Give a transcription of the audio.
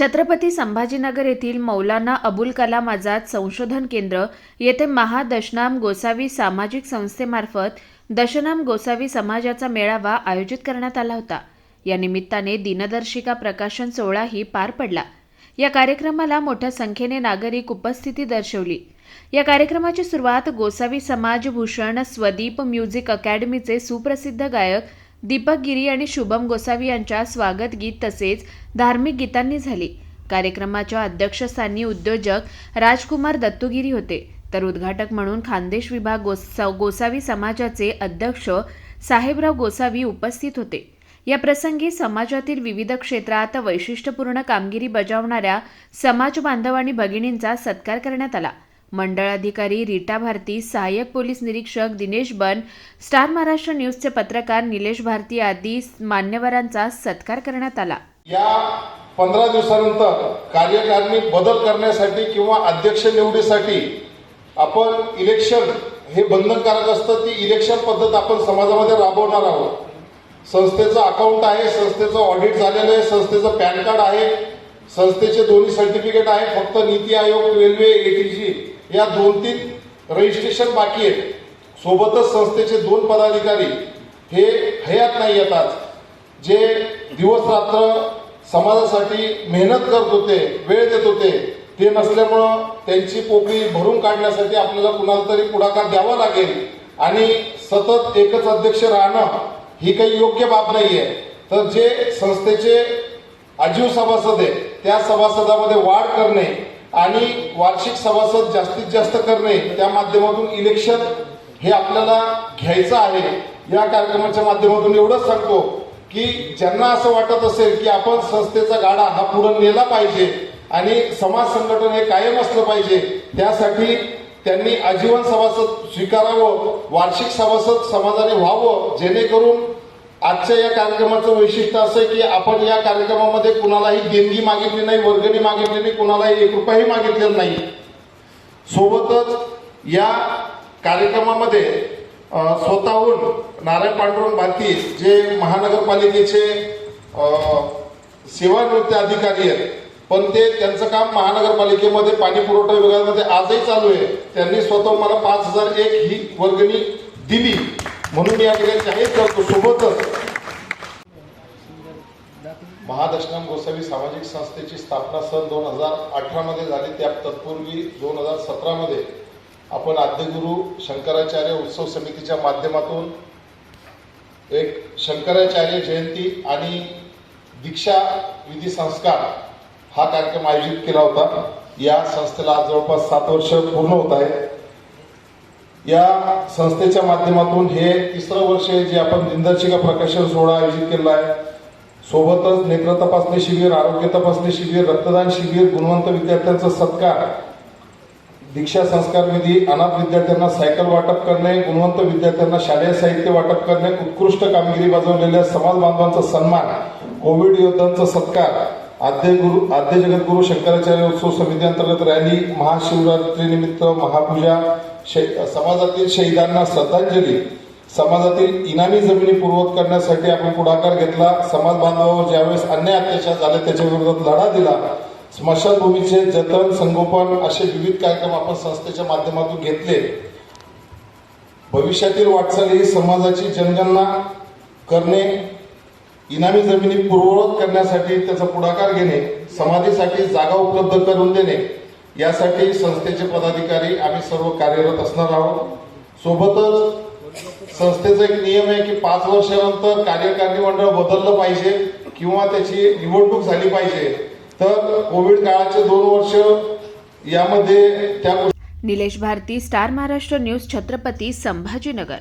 छत्रपती संभाजीनगर येथील मौलाना अबुल कलाम आझाद संशोधन केंद्र येथे महादशनाम गोसावी सामाजिक संस्थेमार्फत दशनाम गोसावी समाजाचा मेळावा आयोजित करण्यात आला होता. या निमित्ताने दिनदर्शिका प्रकाशन सोहळाही पार पडला. या कार्यक्रमाला मोठ्या संख्येने नागरिक उपस्थिती दर्शवली. या कार्यक्रमाची सुरुवात गोसावी समाज भूषण स्वदीप म्युझिक अकॅडमीचे सुप्रसिद्ध गायक दीपक गिरी आणि शुभम गोसावी यांच्या स्वागत गीत तसेच धार्मिक गीतांनी झाली. कार्यक्रमाच्या अध्यक्षस्थानी उद्योजक राजकुमार दत्तुगिरी होते. तर उद्घाटक म्हणून खानदेश विभाग गोसा गोसावी समाजाचे अध्यक्ष साहेबराव गोसावी उपस्थित होते. या प्रसंगी समाजातील विविध क्षेत्रात वैशिष्ट्यपूर्ण कामगिरी बजावणाऱ्या समाज बांधव आणि भगिनींचा सत्कार करण्यात आला. मंडळाधिकारी रीटा भारती सहाय्यक पोलीस निरीक्षक दिनेश बन स्टार महाराष्ट्र न्यूजचे पत्रकार निलेश भारती आदी मान्यवरांचा सत्कार करण्यात आला. या पंधरा दिवसानंतर कार्यकारिणी बदल करण्यासाठी किंवा अध्यक्ष निवडीसाठी आपण इलेक्शन हे बंधनकारक असतं. ती इलेक्शन पद्धत आपण समाजामध्ये राबवणार आहोत. संस्थेचं अकाउंट आहे संस्थेचं ऑडिट झालेलं आहे संस्थेचं पॅन कार्ड आहे संस्थेचे दोन्ही सर्टिफिकेट आहे फक्त नीती आयोग रेल्वे एटीजी या दोन तीन रजिस्ट्रेशन बाकी आहेत. सोबतच संस्थेचे दोन पदाधिकारी हे हयात नाही येतात जे दिवस रात्र समाजासाठी मेहनत करत होते वेळ देत होते ते नसल्यामुळं त्यांची पोकळी भरून काढण्यासाठी आपल्याला कुणाला तरी पुढाकार द्यावा लागेल. आणि सतत एकच अध्यक्ष राहणं ही काही योग्य बाब नाही आहे तर जे संस्थेचे आजीव सभासद आहे त्या सभासदामध्ये वाढ करणे आणि वार्षिक सभासद जास्तीत जास्त करणे त्या माध्यमातून इलेक्शन हे आपल्याला घ्यायचं आहे. या कार्यक्रमाच्या माध्यमातून एवढंच सांगतो की ज्यांना असं वाटत असेल की आपण संस्थेचा गाडा हा पुढे नेला पाहिजे आणि समाज संघटन हे कायम असलं पाहिजे त्यासाठी त्यांनी आजीवन सभासद स्वीकारावं वार्षिक सभासद समाजाने व्हावं जेणेकरून आजच्या या कार्यक्रमाचं वैशिष्ट्य असं आहे की आपण या कार्यक्रमामध्ये कुणालाही देणगी मागितली नाही वर्गणी मागितली नाही कुणालाही एक रुपयाही मागितलेला नाही. सोबतच या कार्यक्रमामध्ये स्वतःहून नारायण पांडुरंग भारती जे महानगरपालिकेचे अ, सेवानिवृत्त अधिकारी आहेत पण ते त्यांचं काम महानगरपालिकेमध्ये पाणी पुरवठा विभागामध्ये आजही चालू आहे. त्यांनी स्वतः मला पाच हजार एक ही वर्गणी दिली. म्हणून या ठिकाणी जाहीर करतो. सोबतच महादशनम गोसावी सामाजिक संस्थेची स्थापना सन दोन हजार अठरामध्ये झाली. त्या तत्पूर्वी दोन हजार सतरामध्ये आपण आद्यगुरू शंकराचार्य उत्सव समितीच्या माध्यमातून एक शंकराचार्य जयंती आणि दीक्षा विधी संस्कार हा कार्यक्रम आयोजित केला होता. या संस्थेला आज जवळपास सात वर्ष पूर्ण होत आहे या संस्थेच्या माध्यमातून हे तिसरं वर्ष आहे जे आपण दिनदर्शिका प्रकाशन सोहळा आयोजित केला आहे. सोबतच नेत्र तपासणी शिबिर आरोग्य तपासणी शिबिर रक्तदान शिबिर गुणवंत विद्यार्थ्यांचा सत्कार दीक्षा संस्कार विधी अनाथ विद्यार्थ्यांना सायकल वाटप करणे गुणवंत विद्यार्थ्यांना शालेय साहित्य वाटप करणे उत्कृष्ट कामगिरी बजावलेल्या समाज बांधवांचा सन्मान कोविड योद्धांचा सत्कार आद्य गुरु आद्य जगद्गुरु शंकराचार्य उत्सव समिती अंतर्गत रॅली महाशिवरात्रीनिमित्त महापूजा शै- समाजातील शहीदांना श्रद्धांजली समाजातील इनामी जमिनी पूर्वत करण्यासाठी आपण पुढाकार घेतला. समाज बांधवावर ज्यावेळेस अन्याय अत्याचार झाले त्याच्या विरोधात लढा दिला. स्मशानभूमीचे जतन संगोपन असे विविध कार्यक्रम आपण संस्थेच्या माध्यमातून घेतले. भविष्यातील वाटचाल ही समाजाची जनगणना करणे इनामी जमिनी पूर्ववत करण्यासाठी त्याचा पुढाकार घेणे समाधीसाठी जागा उपलब्ध करून देणे. यासाठी संस्थेचे पदाधिकारी आम्ही सर्व कार्यरत असणार आहोत. सोबतच संस्थेचा एक नियम आहे की पाच वर्षानंतर कार्यकारिणी मंडळ बदललं पाहिजे किंवा त्याची निवडणूक झाली पाहिजे. तर कोविड काळाचे दोन वर्ष यामध्ये त्या निलेश भारती स्टार महाराष्ट्र न्यूज छत्रपती संभाजीनगर.